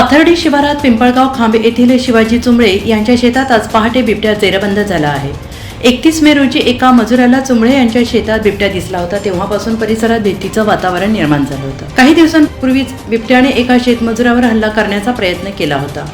पाथर्डी शिवारात पिंपळगाव खांबे येथील शिवाजी चुंबळे यांच्या शेतात आज पहाटे बिबट्या जेरबंद झाला आहे. एकतीस मे रोजी एका मजुराला चुंबळे यांच्या शेतात बिबट्या दिसला होता. तेव्हापासून परिसरात भीतीचं वातावरण निर्माण झालं होतं. काही दिवसांपूर्वीच बिबट्याने एका शेतमजुरावर हल्ला करण्याचा प्रयत्न केला होता.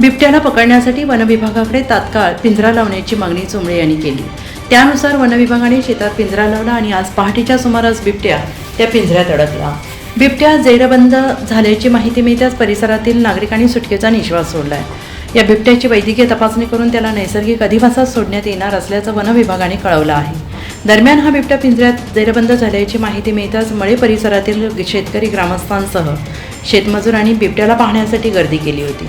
बिबट्याला पकडण्यासाठी वनविभागाकडे तात्काळ पिंजरा लावण्याची मागणी चुंबळे यांनी केली. त्यानुसार वनविभागाने शेतात पिंजरा लावला आणि आज पहाटेच्या सुमारास बिबट्या त्या पिंजऱ्यात अडकला. बिबट्या जैरबंद झाल्याची माहिती मिळताच परिसरातील नागरिकांनी सुटकेचा निश्वास सोडला आहे या बिबट्याची वैद्यकीय तपासणी करून त्याला नैसर्गिक अधिवासात सोडण्यात येणार असल्याचं वन विभागाने कळवलं आहे. दरम्यान हा बिबट्या पिंजऱ्यात जैरबंद झाल्याची माहिती मिळताच मळे परिसरातील शेतकरी ग्रामस्थांसह शेतमजूर आणि बिबट्याला पाहण्यासाठी गर्दी केली होती.